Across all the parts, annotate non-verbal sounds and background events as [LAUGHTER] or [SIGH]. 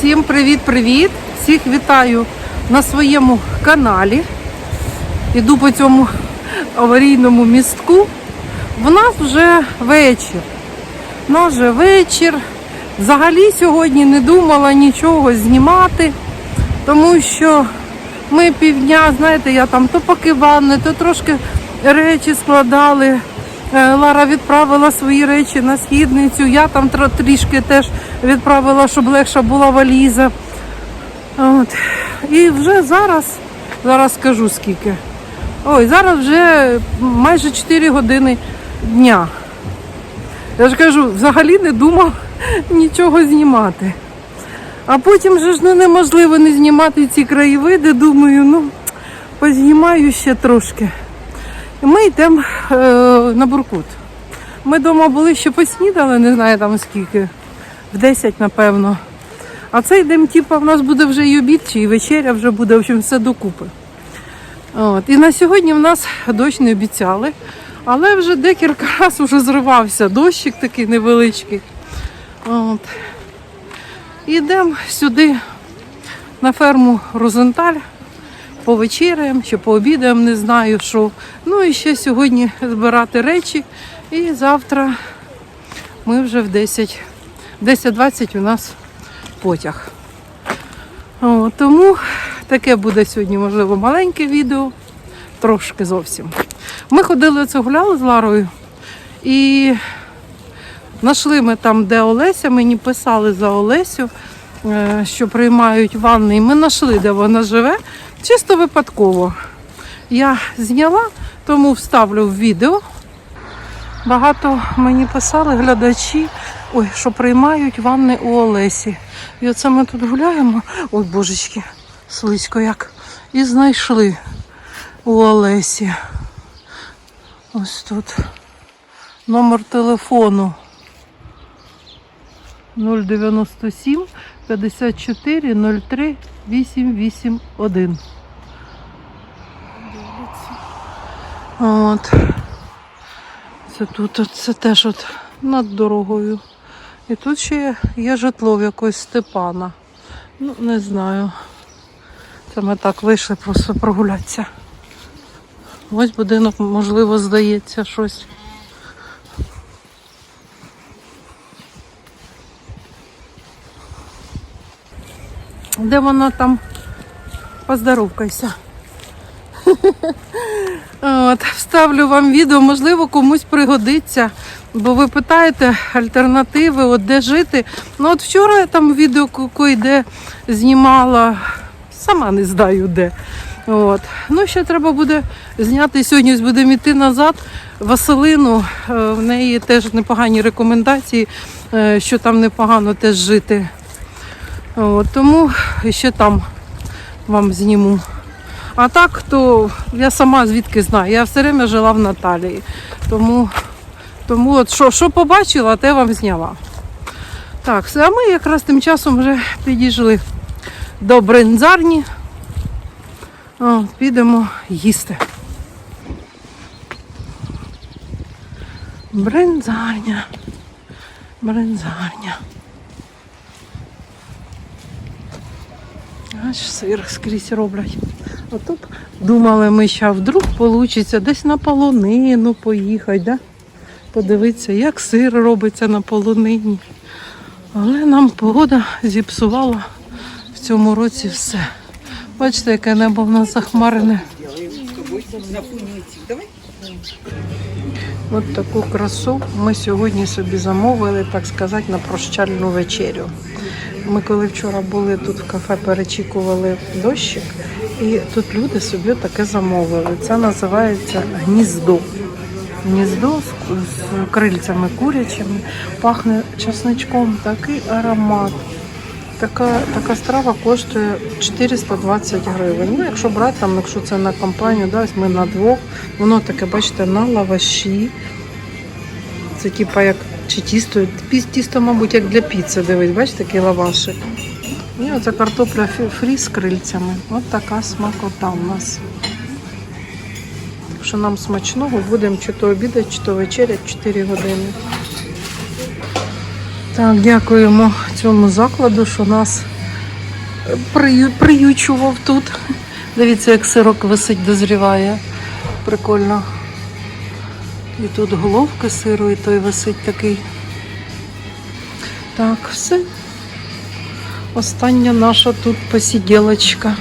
Всім привіт-привіт! Всіх вітаю на своєму каналі. Іду по цьому аварійному містку. В нас вже вечір. В нас вже вечір. Взагалі сьогодні не думала нічого знімати, тому що ми півдня, знаєте, я там то поки ванни, то трошки речі складали. Е, Лара відправила свої речі на східницю. Я там трішки теж відправила, щоб легша була валіза. От. І вже зараз, зараз скажу скільки. Ой, зараз вже майже 4 години дня. Я ж кажу, взагалі не думав [LAUGHS] нічого знімати. А потім же ж ну, неможливо не знімати ці краєвиди. Думаю, ну, познімаю ще трошки. І ми йдемо е, на Буркут. Ми вдома були ще поснідали, не знаю там скільки, в 10, напевно. А це йдемо, типу, в нас буде вже і обід, чи і вечеря вже буде, в общем, все докупи. От. І на сьогодні в нас дощ не обіцяли, але вже декілька [LAUGHS] разів вже зривався дощик такий невеличкий. От. Йдемо сюди на ферму Розенталь, повечеряємо чи пообідаємо, не знаю що. Ну і ще сьогодні збирати речі. І завтра ми вже в 10, 10-20 у нас потяг. О, тому таке буде сьогодні, можливо, маленьке відео, трошки зовсім. Ми ходили оце гуляли з Ларою і знайшли ми там, де Олеся, мені писали за Олесю, е, що приймають ванни. І ми знайшли, де вона живе, чисто випадково. Я зняла, тому вставлю в відео. Багато мені писали глядачі, ой, що приймають ванни у Олесі. І оце ми тут гуляємо. Ой, божечки, слизько як. І знайшли у Олесі. Ось тут номер телефону 097 54 03 881. От. Це тут, це теж от над дорогою. І тут ще є житло в якогось Степана. Ну, не знаю. Це ми так вийшли просто прогулятися. Ось будинок, можливо, здається щось. Де вона там? Поздоровкайся. [LAUGHS] От, вставлю вам відео, можливо, комусь пригодиться. Бо ви питаєте альтернативи, от де жити. Ну от вчора я там відео де знімала, сама не знаю де. От. Ну, ще треба буде зняти. Сьогодні будемо йти назад. Василину, е, в неї теж непогані рекомендації, е, що там непогано теж жити. От, тому ще там вам зніму. А так, то я сама звідки знаю. Я все время жила в Наталії. Тому, тому от що, що побачила, те вам зняла. Так, а ми якраз тим часом вже підійшли до бринзарні. О, підемо їсти. Бринзарня. Бринзарня. Аж сир скрізь роблять. А тут думали ми, що вдруг вийде десь на полонину поїхати, да? подивитися, як сир робиться на полонині. Але нам погода зіпсувала в цьому році все. Бачите, яке небо в нас захмарене. От таку красу ми сьогодні собі замовили, так сказати, на прощальну вечерю. Ми коли вчора були тут в кафе, перечікували дощик, і тут люди собі таке замовили. Це називається гніздо. Гніздо з, крильцями курячими, пахне чесничком, такий аромат. Така, така страва коштує 420 гривень. Ну, якщо брати, там, якщо це на компанію, да, ось ми на двох, воно таке, бачите, на лаваші. Це типа як чи тісто, тісто, мабуть, як для піци, дивись, бачите, такий лавашик. І оце картопля фрі з крильцями. От така смакота у нас. Так що нам смачного будемо чи то обідати, чи то вечерять 4 години. Так, дякуємо цьому закладу, що нас приючував тут. Дивіться, як сирок висить, дозріває. Прикольно. І тут головки сиру, і той висить такий. Так, все. Остання наша тут посіділочка.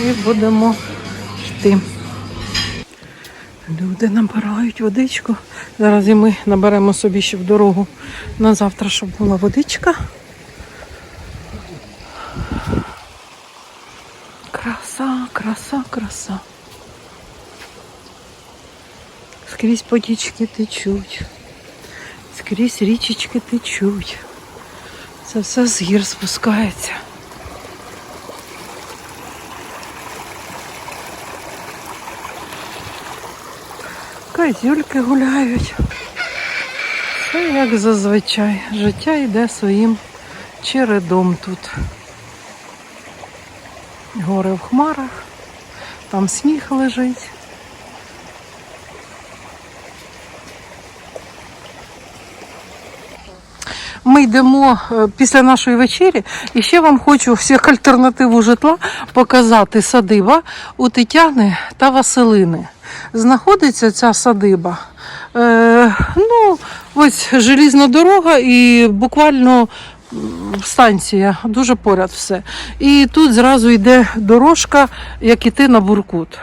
І будемо йти. Люди набирають водичку. Зараз і ми наберемо собі ще в дорогу на завтра, щоб була водичка. Краса, краса, краса. Скрізь потічки течуть, скрізь річечки течуть. Це все з гір спускається. Козюльки гуляють. Все як зазвичай. Життя йде своїм чередом тут. Гори в хмарах, там сніг лежить. Ми йдемо е, після нашої вечері, і ще вам хочу всіх альтернативу житла показати садиба у Тетяни та Василини. Знаходиться ця садиба. Е, ну, ось желізна дорога і буквально станція, дуже поряд все. І тут зразу йде дорожка, як іти на Буркут.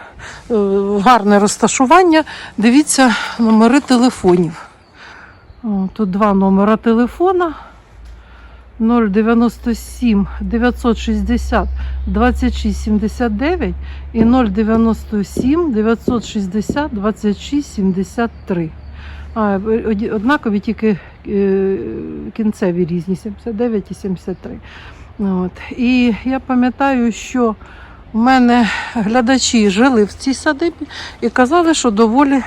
Е, гарне розташування. Дивіться номери телефонів. Тут два номера телефона. 097 960 26 79 і 097 960 26 73. А, однакові тільки е, кінцеві різні 79 і 73. От. І я пам'ятаю, що в мене глядачі жили в цій садибі і казали, що доволі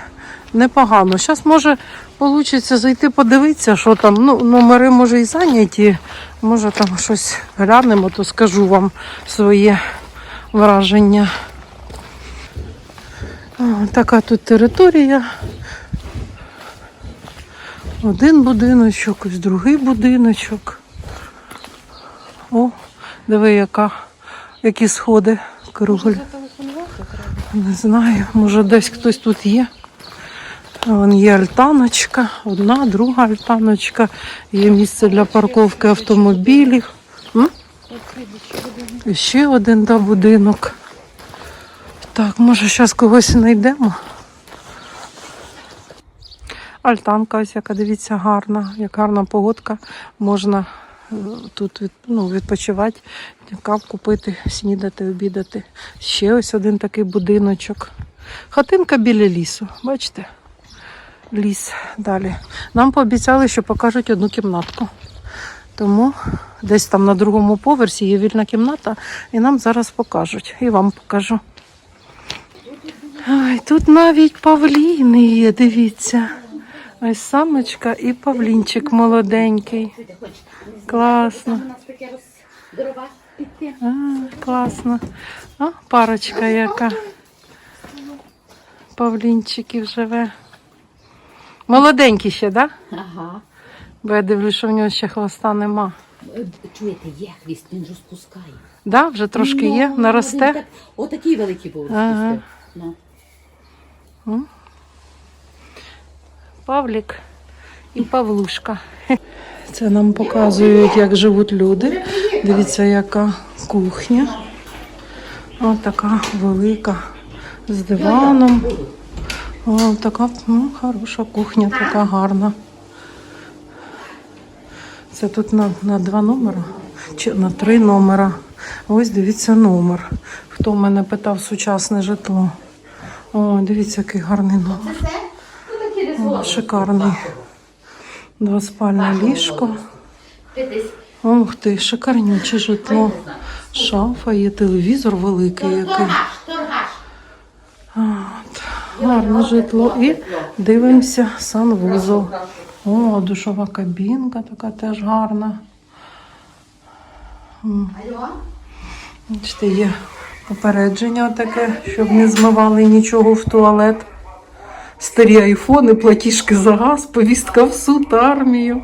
непогано. Зараз може вийде зайти подивитися, що там. Ну, номери може і зайняті. Може там щось глянемо, то скажу вам своє враження. Така тут територія. Один будиночок, ось другий будиночок. О, диви, яка, які сходи круглі. Не знаю, може десь хтось тут є. Вон є альтаночка, одна, друга альтаночка, є місце для парковки автомобілів. М? Ще один да, будинок. Так, може зараз когось знайдемо. Альтанка ось яка, дивіться, гарна, як гарна погодка. Можна е, тут від, ну, відпочивати, кав купити, снідати, обідати. Ще ось один такий будиночок. Хатинка біля лісу, бачите? Ліс далі. Нам пообіцяли, що покажуть одну кімнатку. Тому десь там на другому поверсі є вільна кімната, і нам зараз покажуть. І вам покажу. Ай, тут навіть павліни є, дивіться. Ось самочка і павлінчик молоденький. Класно. А, класно. А, парочка яка. Павлінчиків живе. Молоденький ще, так? Да? Ага. Бо я дивлюсь, що в нього ще хвоста нема. Е, Чуєте, є хвіст, він розпускає. Да, вже трошки є, Ну, наросте. він так- Отакий великий був Ага. Ну. Павлік і Павлушка. Це нам показують, як живуть люди. Дивіться, яка кухня. Ось така велика з диваном. О, така ну, хороша кухня, така гарна. Це тут на, на два номера чи на три номера. Ось дивіться номер. Хто в мене питав сучасне житло. О, дивіться, який гарний номер. О, шикарний. Двоспальне ліжко. Десь Ух ти, шикарнюче житло. Шафа, є телевізор великий який. Гарне житло. І дивимося санвузол. О, душова кабінка така теж гарна. Бачите, є попередження таке, щоб не змивали нічого в туалет. Старі айфони, платіжки за газ, повістка в суд, армію.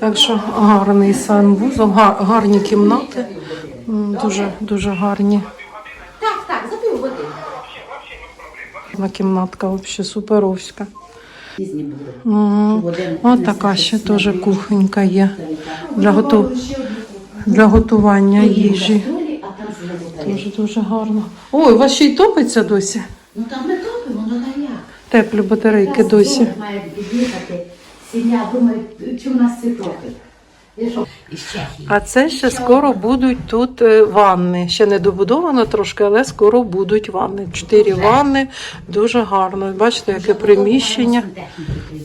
Так що гарний санвузол, гарні кімнати. Дуже, дуже гарні. Так, так, Одна кімнатка взагалі суперовська. Ось така ще теж кухонька є для, готу... для готування їжі. Дуже дуже гарно. Ой, у вас ще й топиться досі. Ну там не топимо, ну на як? Теплі батарейки досі. Сім'я думає, чи в нас це топить. А це ще скоро будуть тут е, ванни. Ще не добудовано трошки, але скоро будуть ванни. Чотири ванни, дуже гарно. Бачите, яке приміщення.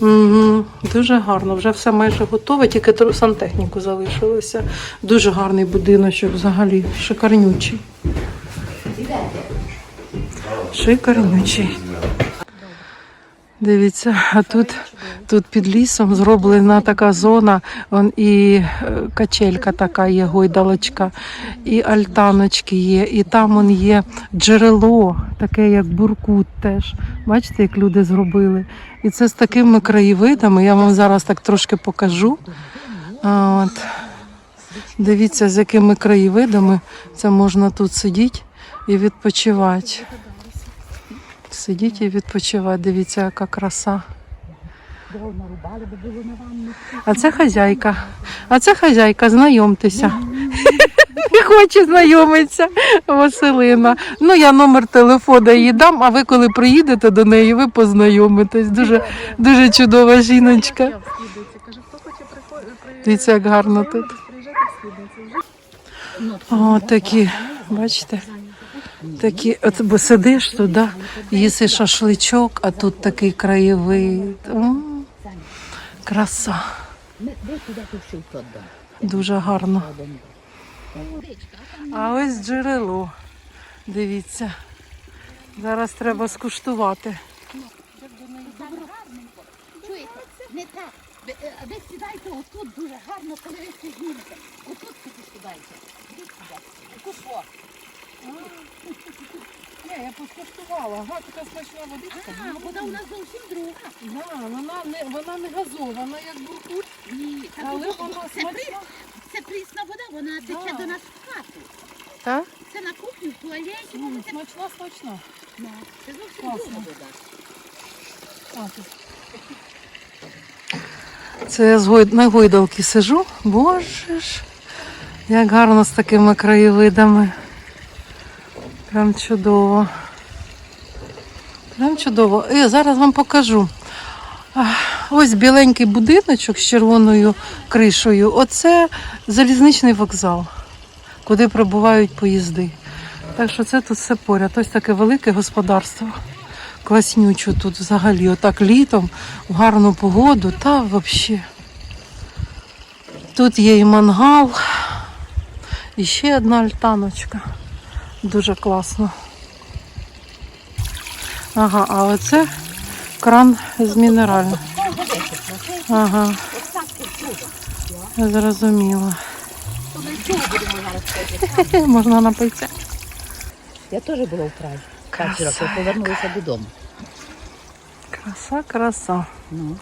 Угу, дуже гарно. Вже все майже готове, тільки сантехніку залишилося. Дуже гарний будиночок взагалі. Шикарнючий. Шикарнючий. Дивіться, а тут, тут під лісом зроблена така зона, он і е, качелька така є, гойдалочка, і альтаночки є, і там он є джерело, таке як буркут теж. Бачите, як люди зробили. І це з такими краєвидами, я вам зараз так трошки покажу. От. Дивіться, з якими краєвидами це можна тут сидіти і відпочивати. Сидіть і відпочивати. Дивіться, яка краса. А це хазяйка. А це хазяйка, знайомтеся. І хоче знайомитися, Василина. Ну, я номер телефону їй дам, а ви коли приїдете до неї, ви познайомитесь. Дуже, дуже чудова жіночка. Дивіться, як гарно тут. О, такі, бачите? Такі, от бо сидиш туди, їси шашличок, а тут такий краєвид. М, Краса. Дуже гарно. А ось джерело. Дивіться. Зараз треба скуштувати. Не так. Ви, сідайте отут дуже гарно, коли ви знімете. Отут сідайте. Кусо. Ні, я поскуштувала. Ага, така смачна водичка. А, вода у нас зовсім друга. Да, вона не вона не газована, як буркут, Ні, та але тут- вона це, при- смачна. це прісна вода, вона тече до нас в хату. Так? Це на кухні, в туалеті. М, Це, Смачна, смачна. Ну, це зовсім Класно. друга вода. А, тут. Це я з гой... на гойдалки сижу. Боже ж, як гарно з такими краєвидами. Прям чудово. Прям чудово. І зараз вам покажу. Ось біленький будиночок з червоною кришею. Оце залізничний вокзал, куди прибувають поїзди. Так що це тут все поряд. Ось таке велике господарство класнючу тут взагалі. Отак літом, в гарну погоду, та взагалі. Тут є і мангал, і ще одна альтаночка. Дуже класно. Ага, а оце кран з мінеральним. Ага. Я зрозуміла. [LAUGHS] Можна напитися. Я теж була в. Краса Краса, повернулася додому. Краса, краса. Ну.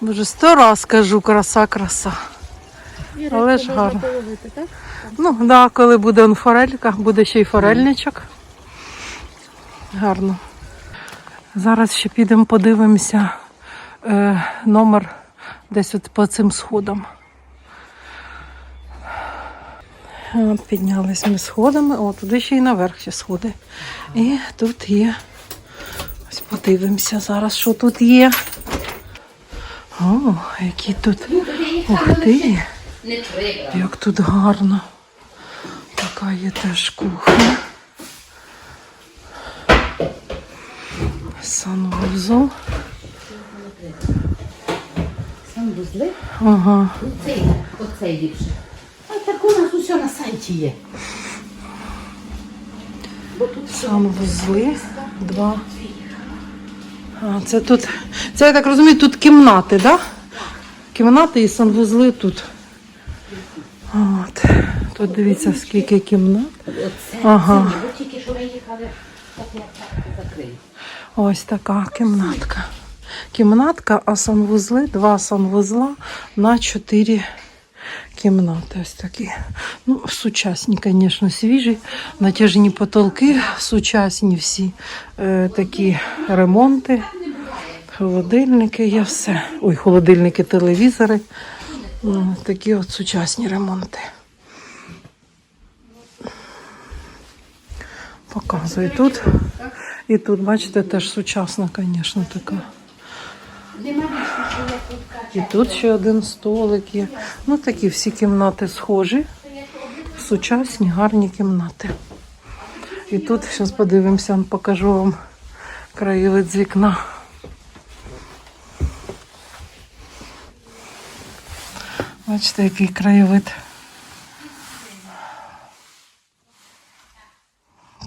Дуже сто раз кажу краса, краса. Але ж гарно. Ну, так, да, коли буде форелька, буде ще й форельничок. Гарно. Зараз ще підемо подивимося е, номер десь от по цим сходам. От піднялись ми сходами, о, туди ще й наверх ще сходи. І тут є. Ось подивимося зараз, що тут є. О, які тут. Ух ти! Як тут гарно. Така є теж кухня. Санвузол. Сам вузли, Ага. оцей, оцей ліпше. А так у нас усе на сайті є. Санвузли. Два. А, це тут. Це я так розумію, тут кімнати, так? Да? Кімнати і санвузли тут. От. Тут дивіться, скільки кімнат. Ага. тільки що. Ось така кімнатка. Кімнатка, а санвузли, два санвузла на чотири кімнати ось такі. Ну, сучасні, звісно, свіжі, натяжні потолки, сучасні всі е, такі ремонти, холодильники є все. Ой, холодильники, телевізори. Ну, такі от сучасні ремонти. Показую тут. І тут, бачите, теж сучасна, звісно, така. І тут ще один столик є. Ну, такі всі кімнати схожі. Сучасні, гарні кімнати. І тут зараз подивимося, покажу вам краєвид з вікна. Бачите, який краєвид.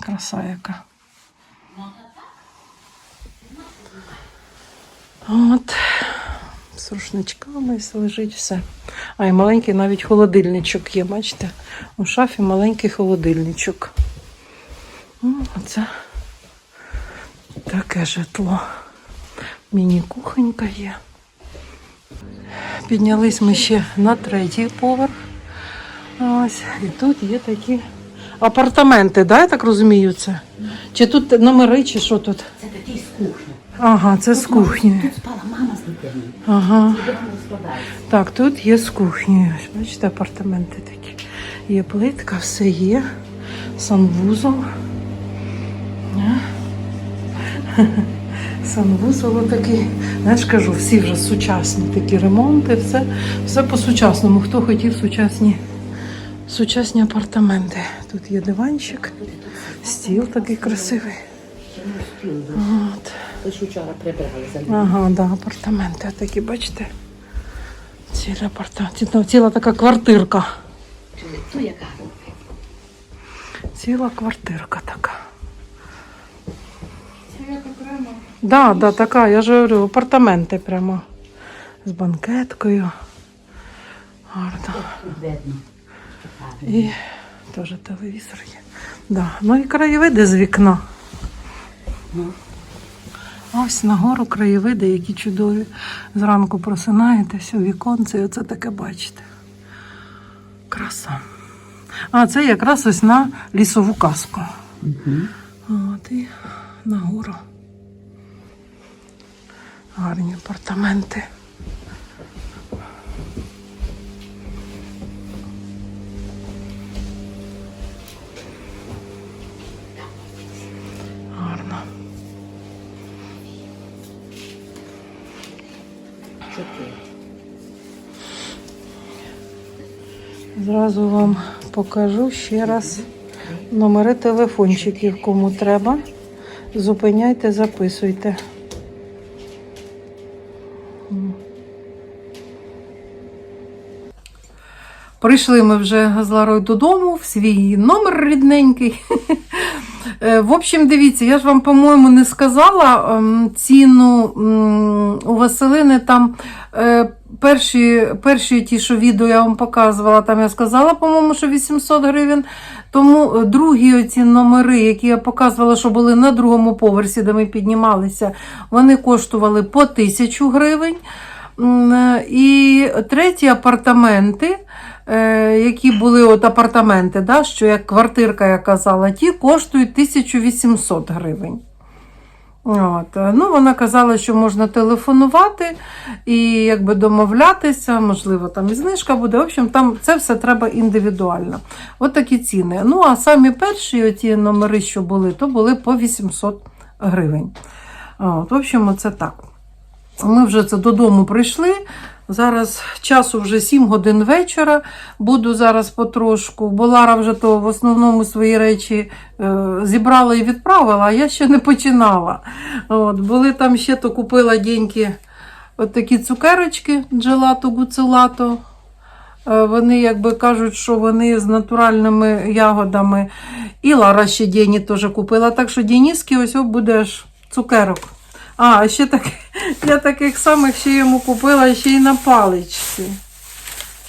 Краса яка. От. З рушничками лежить все. А і маленький навіть холодильничок є, бачите? У шафі маленький холодильничок. Оце таке житло. Міні-кухонька є. Піднялись ми ще на третій поверх. Ось, і тут є такі апартаменти, да, я так розумію, це? Чи тут номери, чи що тут? Це такий з кухні. Ага, це з кухні. Тут спала мама з дитиною. Ага. Так, тут є з кухні. Бачите, апартаменти такі. Є плитка, все є. Санвузол. Е. [LAUGHS] Санвузол такий. Знаєш, кажу, всі вже сучасні такі ремонти, все, все по-сучасному. Хто хотів сучасні, сучасні апартаменти. Тут є диванчик, стіл такий красивий. От. Ага, да, апартаменти такі, бачите? Цілі апартаменти. Ціла, ціла така квартирка. Ціла квартирка така. Да, да, така, я ж говорю, апартаменти прямо. З банкеткою. Гарно. Видно. І теж телевізор є. Да. Ну і краєвиди з вікна. Ну. Ось нагору краєвиди, які чудові. Зранку просинаєтесь у віконце і оце таке бачите. Краса. А це якраз ось на лісову казку. От і нагору. Гарні апартаменти. Зразу вам покажу ще раз номери телефончиків, кому треба. Зупиняйте, записуйте. Прийшли ми вже з Ларою додому в свій номер рідненький. Е, В общем, дивіться, я ж вам, по-моєму, не сказала ем, ціну у Василини там е, перші, перші ті, що відео я вам показувала, там я сказала, по-моєму, що 800 гривень. Тому е, другі оці номери, які я показувала, що були на другому поверсі, де ми піднімалися, вони коштували по 1000 гривень. Е, І треті апартаменти, е, які були от апартаменти, да, що як квартирка, я казала, ті коштують 1800 гривень. От. е, Ну, вона казала, що можна телефонувати і якби домовлятися, можливо, там і знижка буде. В общем, там це все треба індивідуально. От такі ціни. Ну, а самі перші оті номери, що були, то були по 800 гривень. От, в общем, це так. Ми вже це додому прийшли. Зараз часу вже 7 годин вечора. Буду зараз потрошку. Бо Лара вже то в основному свої речі е, зібрала і відправила, а я ще не починала. От, були там ще то купила деньки от такі цукерочки джелато гуцелато. Е, Вони якби кажуть, що вони з натуральними ягодами. І Лара ще Дені теж купила. Так що Дениски ось буде аж цукерок. А, ще так, я таких самих ще йому купила ще й на паличці.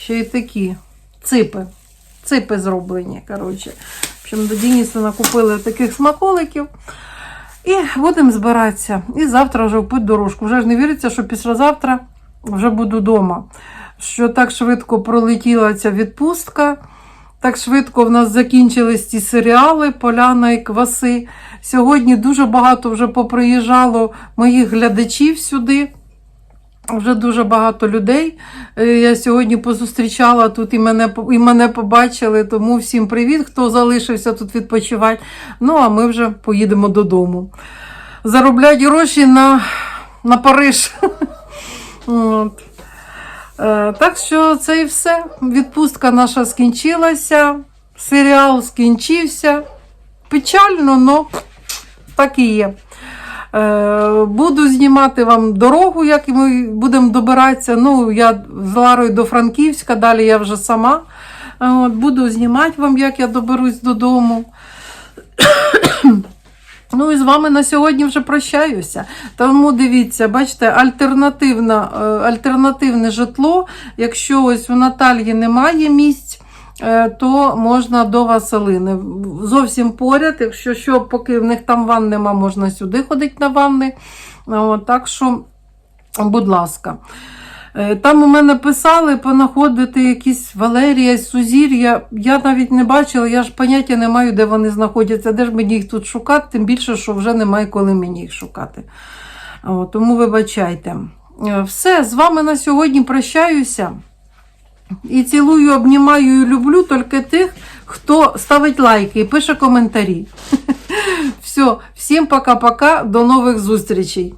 Ще й такі ципи. Ципи зроблені. коротше. В общем, до Дінісона купили таких смаколиків. І будемо збиратися. І завтра вже в дорожку. Вже ж не віриться, що післязавтра вже буду вдома. що так швидко пролетіла ця відпустка. Так швидко в нас закінчились ті серіали Поляна і Кваси. Сьогодні дуже багато вже поприїжджало моїх глядачів сюди. Вже дуже багато людей. Е, Я сьогодні позустрічала тут і мене, і мене побачили. Тому всім привіт, хто залишився тут відпочивати. Ну, а ми вже поїдемо додому. Зароблять гроші на, на Париж. [LAUGHS] От. Е, Так що це і все. Відпустка наша скінчилася, серіал скінчився. Печально, але так і є. Е, Буду знімати вам дорогу, як ми будемо добиратися. Ну, я з Ларою до Франківська, далі я вже сама. Е, буду знімати вам, як я доберусь додому. Ну і з вами на сьогодні вже прощаюся. Тому дивіться, бачите, альтернативна, е, альтернативне житло. Якщо ось у Наталії немає місць, е, то можна до Василини. Зовсім поряд, якщо що, поки в них там ванн нема, можна сюди ходити на ванни. Так що, будь ласка. Е, Там у мене писали понаходити якісь Валерія, Сузір'я. Я навіть не бачила, я ж поняття не маю, де вони знаходяться, де ж мені їх тут шукати, тим більше, що вже немає коли мені їх шукати. О, тому вибачайте. Е, Все, з вами на сьогодні прощаюся. І цілую, обнімаю і люблю тільки тих, хто ставить лайки і пише коментарі. [LAUGHS] Все, всім пока-пока, до нових зустрічей.